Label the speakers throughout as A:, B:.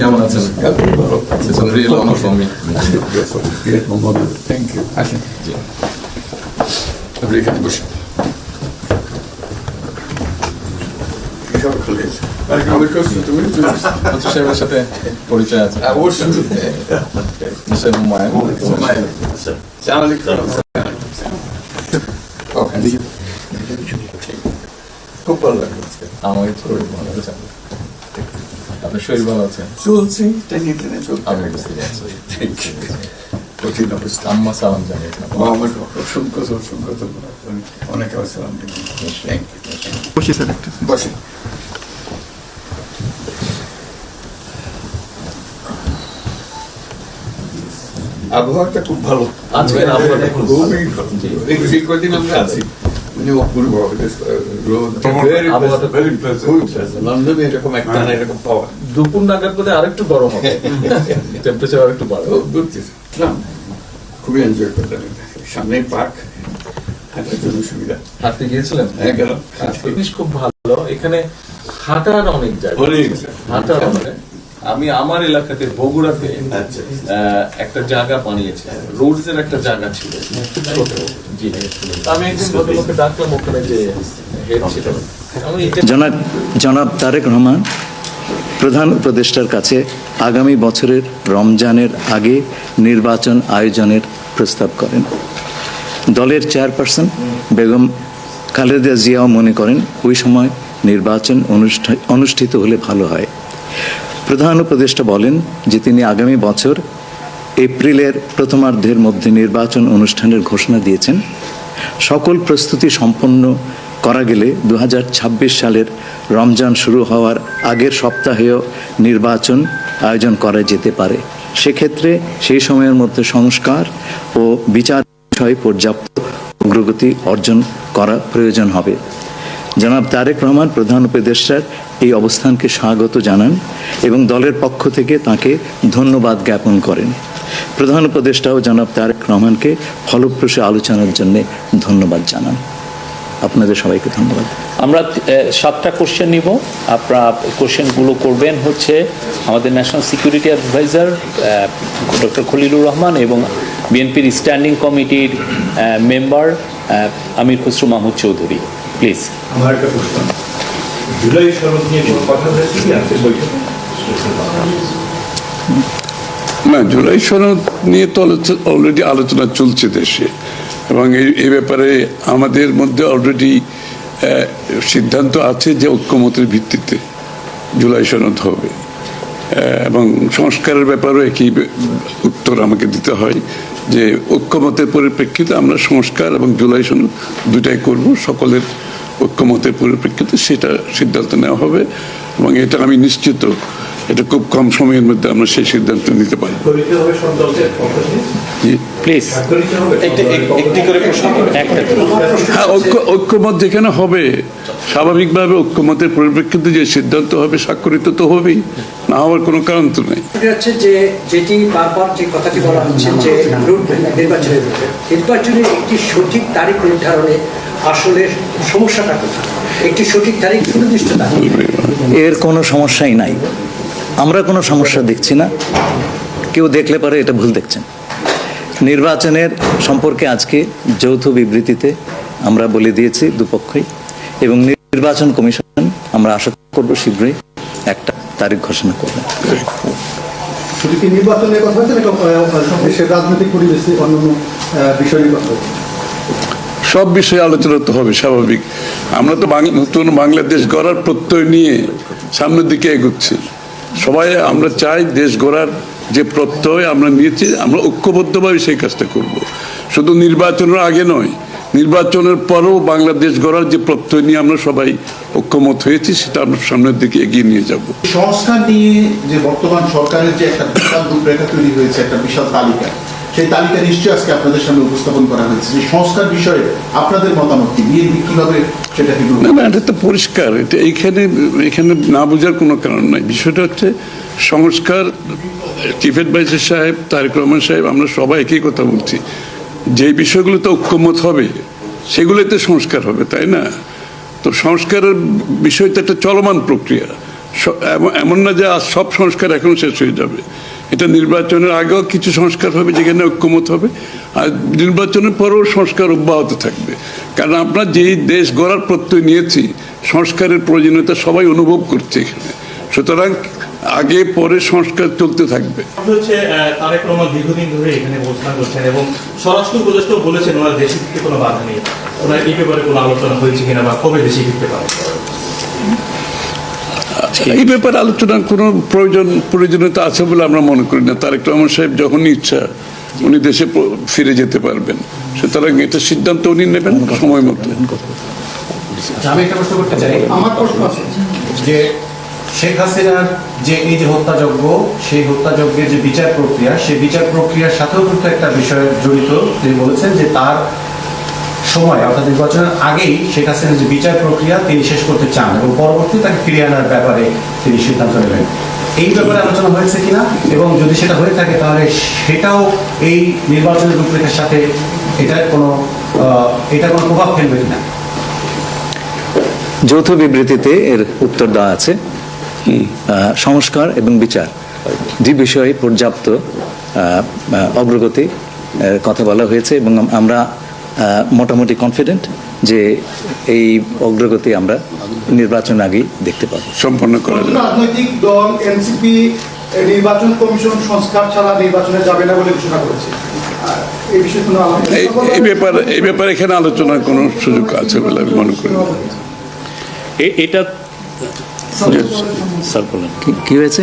A: কেমন আছেন It's a real honor for me.
B: Thank you আসেন আপনি এখানে বসে তুমি
A: মন্ত্রী সাহেবের সাথে পরিচয় আছে
B: অবশ্যই
A: মিস্টার হুমায়ুন
B: খুব ভালো লাগল আজকে।
A: আমাকে শরীর ভালো আছে। আপনার শরীর ভালো আছে?
B: চলছি টেনে টেনে চলছি।
A: আমি বুঝতে পারছি।
B: কঠিন অবস্থা।
A: আম্মা সালাম জানিয়ে
B: আমার অসংখ্য অসংখ্য ধন্যবাদ। অনেক আসসালাম থ্যাংক ইউ
C: বসি স্যার একটু।
B: বসেন আবহাওয়াটা খুব ভালো।
A: আজকের আবহাওয়াটা খুব ভালো।
B: খুবই ভালো। এই কদিন আমরা আছি। ভেরি প্লেজেন্ট লন্ডনে এরকম একটা এরকম পাওয়া
A: দুপুর নাগাদ বোধহয় আরেকটু গরম হবে। টেম্পারেচার আরেকটু বাড়বে।
B: ইসলাম খুবই এনজয় করলাম সামনে পার্ক হাঁটার জন্য সুবিধা।
A: হাঁটতে গিয়েছিলেন?
B: হ্যাঁ গেলাম।
A: জিনিস খুব ভালো। এখানে হাঁটার অনেক জায়গা।
B: অনেক
A: হাঁটার অনেক। আমি আমার এলাকাতে বগুড়াতে
B: আচ্ছা।
A: একটা জায়গা বানিয়েছে। রোডস এর একটা জায়গা ছিল। জি। আমি একদিন ভদ্রলোককে ডাকলাম ওখানে যে হেড ছিল।
D: জনাব জনাব তারেক রহমান প্রধান উপদেষ্টার কাছে আগামী বছরের রমজানের আগে নির্বাচন আয়োজনের প্রস্তাব করেন। দলের চেয়ারপারসন বেগম খালেদা জিয়াও মনে করেন ওই সময় নির্বাচন অনুষ্ঠা- অনুষ্ঠিত হলে ভালো হয়। প্রধান উপদেষ্টা বলেন যে তিনি আগামী বছর এপ্রিলের প্রথমার্ধের মধ্যে নির্বাচন অনুষ্ঠানের ঘোষণা দিয়েছেন। সকল প্রস্তুতি সম্পন্ন করা গেলে দু হাজার ছাব্বিশ সালের রমজান শুরু হওয়ার আগের সপ্তাহেও নির্বাচন আয়োজন করা যেতে পারে। সেক্ষেত্রে সেই সময়ের মধ্যে সংস্কার ও বিচার বিষয়ে পর্যাপ্ত অগ্রগতি অর্জন করা প্রয়োজন হবে। জনাব তারেক রহমান, প্রধান উপদেষ্টার এই অবস্থানকে স্বাগত জানান এবং দলের পক্ষ থেকে তাকে ধন্যবাদ জ্ঞাপন করেন। প্রধান উপদেষ্টাও জনাব তারেক রহমানকে ফলপ্রসূ আলোচনার জন্য ধন্যবাদ জানান। আপনাদের সবাইকে ধন্যবাদ।
E: আমরা সাতটা কোশ্চেন নিব। আপনারা কোশ্চেনগুলো করবেন হচ্ছে আমাদের national security adviser doctor Khalilur Rahman এবং বিএনপির স্ট্যান্ডিং কমিটির মেম্বার আমির খসরু মাহমুদ চৌধুরী। প্লিজ
F: আমার একটা প্রশ্ন জুলাই শরৎ নিয়ে কোনো কথা হয়েছে কি? আজকের বৈঠকে?
G: না, জুলাই সনদ নিয়ে তো অলরেডি আলোচনা চলছে দেশে। এবং এই ব্যাপারে আমাদের মধ্যে অলরেডি সিদ্ধান্ত আছে যে ঐক্যমতের ভিত্তিতে জুলাই সনদ হবে। এবং সংস্কারের ব্যাপারেও একই উত্তর আমাকে দিতে হয় যে ঐক্যমতের পরিপ্রেক্ষিতে আমরা সংস্কার এবং জুলাই সনদ দুটাই করব, সকলের ঐক্যমতের পরিপ্রেক্ষিতে সেটা সিদ্ধান্ত নেওয়া হবে এবং এটা আমি নিশ্চিত এটা খুব কম সময়ের মধ্যে আমরা সেই সিদ্ধান্ত নিতে পারব।
F: করিতে হবে সব দলকে পক্ষ থেকে?
G: জি।
E: প্লিজ।
F: করিতে হবে
E: একটি করে প্রশ্ন একটা
G: হ্যাঁ ঐক্য ঐক্যমত যেখানে হবে স্বাভাবিকভাবে ঐক্যমতের পরিপ্রেক্ষিতে যে সিদ্ধান্ত হবে স্বাক্ষরিত তো হবেই না হওয়ার কোনো কারণ তো নেই।
H: এটা যে যেটি বারবার যে কথাটি বলা হচ্ছে যে নির্বাচনের নির্বাচনের একটি সঠিক তারিখ নির্ধারণে আসলে সমস্যাটা কোথায়? একটি সঠিক তারিখ সুনির্দিষ্ট
D: এর কোনো সমস্যাই নাই। আমরা কোনো সমস্যা দেখছি না। কেউ দেখলে পারে এটা ভুল দেখছেন। নির্বাচনের সম্পর্কে আজকে যৌথ বিবৃতিতে আমরা বলে দিয়েছি দুপক্ষই। এবং নির্বাচন কমিশন আমরা আশা করব শীঘ্রই একটা তারিখ ঘোষণা
C: করবে। নির্বাচনের কথা দেশের রাজনৈতিক পরিবেশে অন্যান্য বিষয় কথা?
G: সব বিষয়ে আলোচনা তো হবে, স্বাভাবিক। আমরা তো নতুন বাংলাদেশ গড়ার প্রত্যয় নিয়ে সামনের দিকে এগোচ্ছি। সবাই, আমরা চাই দেশ গড়ার যে প্রত্যয় আমরা নিয়েছি, আমরা ঐক্যবদ্ধভাবে সেই কাজটা করব। শুধু নির্বাচনের আগে নয়, নির্বাচনের পরেও বাংলাদেশ গড়ার যে প্রত্যয় নিয়ে আমরা সবাই ঐক্যমত হয়েছি, সেটা আমরা সামনের দিকে এগিয়ে নিয়ে যাব।
C: সংস্কার নিয়ে যে বর্তমান সরকারের যে একটা বিশাল রূপরেখা তৈরি হয়েছে, একটা বিশাল তালিকা সেই তালিকা নিশ্চয়ই আজকে আপনাদের সামনে উপস্থাপন করা হয়েছে। যে সংস্কার বিষয়ে আপনাদের মতামত কি? বিএনপি কীভাবে সেটাকে
G: না না, এটা তো পরিষ্কার। এটা এইখানে এখানে না বোঝার কোনো কারণ নাই। বিষয়টা হচ্ছে সংস্কার চিফ অ্যাডভাইজার সাহেব, তারেক রহমান সাহেব, আমরা সবাই একই কথা বলছি। যে বিষয়গুলোতে ঐক্যমত হবে, সেগুলোতে সংস্কার হবে, তাই না? তো সংস্কারের বিষয়টা একটা চলমান প্রক্রিয়া। এমন না যে আজ সব সংস্কার এখন শেষ হয়ে যাবে। এটা নির্বাচনের আগেও কিছু সংস্কার হবে যেখানে ঐক্যমত হবে, আর নির্বাচনের পরেও সংস্কার অব্যাহত থাকবে। কারণ আমরা যেই দেশ গড়ার প্রত্যয় নিয়েছি, সংস্কারের প্রয়োজনীয়তা সবাই অনুভব করছে এখানে। সুতরাং আগে পরে সংস্কার চলতে থাকবে।
F: এবং এই ব্যাপারে
G: আলোচনার কোনো প্রয়োজন, প্রয়োজনীয়তা আছে বলে আমরা মনে করি না। তারেক রহমান সাহেব যখনই ইচ্ছা, উনি দেশে ফিরে যেতে পারবেন। সুতরাং এটা সিদ্ধান্ত উনি নেবেন সময় মতো।
I: আমি একটা যে শেখ হাসিনার যে এই যে হত্যাযজ্ঞ, সেই হত্যাযজ্ঞের যে বিচার প্রক্রিয়া, সেই বিচার প্রক্রিয়ার সাথেও কিন্তু একটা বিষয় জড়িত। তিনি বলেছেন যে তার সময়, অর্থাৎ নির্বাচনের আগেই শেখ হাসিনার যে বিচার প্রক্রিয়া, তিনি শেষ করতে চান এবং পরবর্তী তাকে ফিরিয়ে আনার ব্যাপারে তিনি সিদ্ধান্ত নেবেন। এই ব্যাপারে আলোচনা হয়েছে কিনা এবং যদি সেটা হয়ে থাকে, তাহলে সেটাও এই নির্বাচনের রূপরেখার সাথে এটার কোনো এটা কোনো প্রভাব ফেলবে কিনা।
D: যৌথ বিবৃতিতে এর উত্তর দেওয়া আছে সংস্কার এবং বিচার। দুই বিষয়ে পর্যাপ্ত অগ্রগতি কথা বলা হয়েছে এবং আমরা মোটামুটি কনফিডেন্ট যে এই অগ্রগতি আমরা নির্বাচন আগেই দেখতে পাবো।
G: সম্পন্ন করা যাবে
J: রাজনৈতিক দল এনসিপি নির্বাচন কমিশন সংস্কার ছাড়া নির্বাচনে যাবে না বলে ঘোষণা করেছে। এই
G: ব্যাপারে এই ব্যাপারে এখানে আলোচনার কোনো সুযোগ আছে বলে আমি মনে করি।
E: এ- এটা স্যার বলেন।
D: কি- হয়েছে?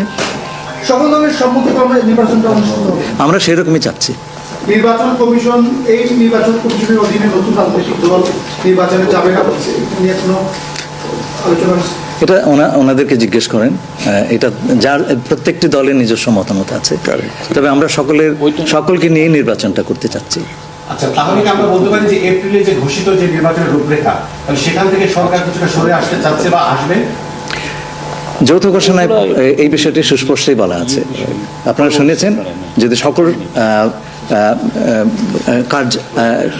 D: আমরা সেরকমই চাচ্ছি।
J: নির্বাচন কমিশন এই নির্বাচন কমিশনের অধীনে নতুন রাজনৈতিক দল নির্বাচনে যাবে না বলছে। এটা নিয়ে কোনো আলোচনা
D: এটা ওনা- ওনাদেরকে জিজ্ঞেস করেন। এটা যার প্রত্যেকটি দলের নিজস্ব মতামত আছে। তবে আমরা সকলের সকলকে নিয়ে নির্বাচনটা করতে চাচ্ছি।
I: আচ্ছা তাহলে কি আমরা বলতে পারি যে এপ্রিলে যে ঘোষিত যে নির্বাচনের রূপরেখা সেখান থেকে সরকার কিছুটা সরে আসতে চাচ্ছে বা আসবে?
D: যৌথ ঘোষণায় এই বিষয়টি সুস্পষ্টই বলা আছে। আপনারা শুনেছেন যদি সকল কাজ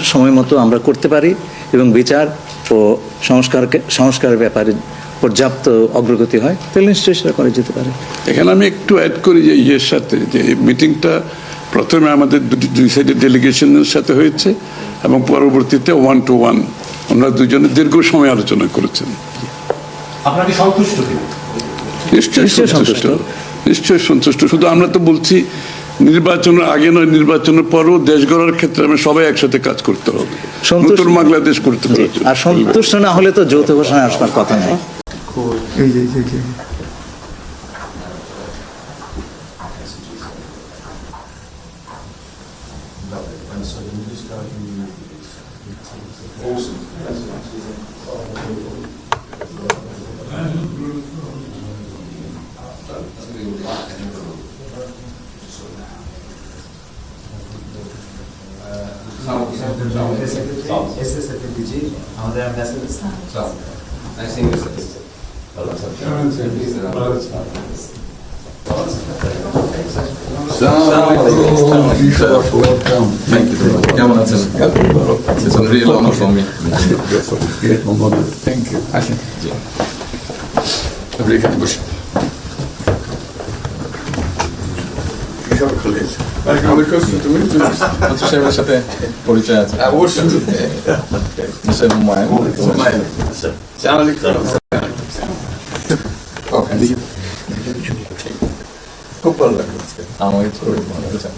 D: সময় মতো আমরা করতে পারি এবং বিচার ও সংস্কারকে সংস্কারের ব্যাপারে পর্যাপ্ত অগ্রগতি হয় তাহলে নিশ্চয়ই সেটা করা যেতে পারে।
G: এখানে আমি একটু অ্যাড করি যে ইয়ের সাথে যে মিটিংটা প্রথমে আমাদের দুটি- দুই সাইডের ডেলিগেশনের সাথে হয়েছে এবং পরবর্তীতে ওয়ান টু ওয়ান ওনারা দুজনে দীর্ঘ সময় আলোচনা করেছেন।
I: আপনারা সন্তুষ্ট কিনা?
G: নিশ্চয়ই সন্তুষ্ট। নিশ্চয়ই সন্তুষ্ট। শুধু আমরা তো বলছি নির্বাচনের আগে নয় নির্বাচনের পরও দেশ গড়ার ক্ষেত্রে আমি সবাই একসাথে কাজ করতে হবে।
D: সন্তুষ্ট-
G: নতুন বাংলাদেশ করতে হবে।
D: আর সন্তুষ্ট না হলে তো যৌথ ঘোষণায় আসবার কথা
A: Thank you very much. Gaman att ses. Det
B: som blir långt. Thank you. বসে কিশোর খলিল তুমি
A: মন্ত্রী সাহেবের সাথে পরিচয় আছে
B: অবশ্যই
A: মিস্টার হুমায়ুন
B: খুব ভালো আজকে।
A: আমার শরীর ভালো আছে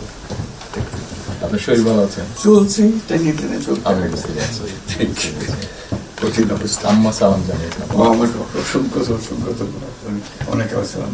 A: আপনার শরীর ভালো আছে
B: চলছে টেনে টেনে চলছে
A: আমি বুঝতে পারছি
B: কঠিন অবস্থা
A: আম্মা সালাম
B: ও আমার অসংখ্য অসংখ্য অনেক আসসালাম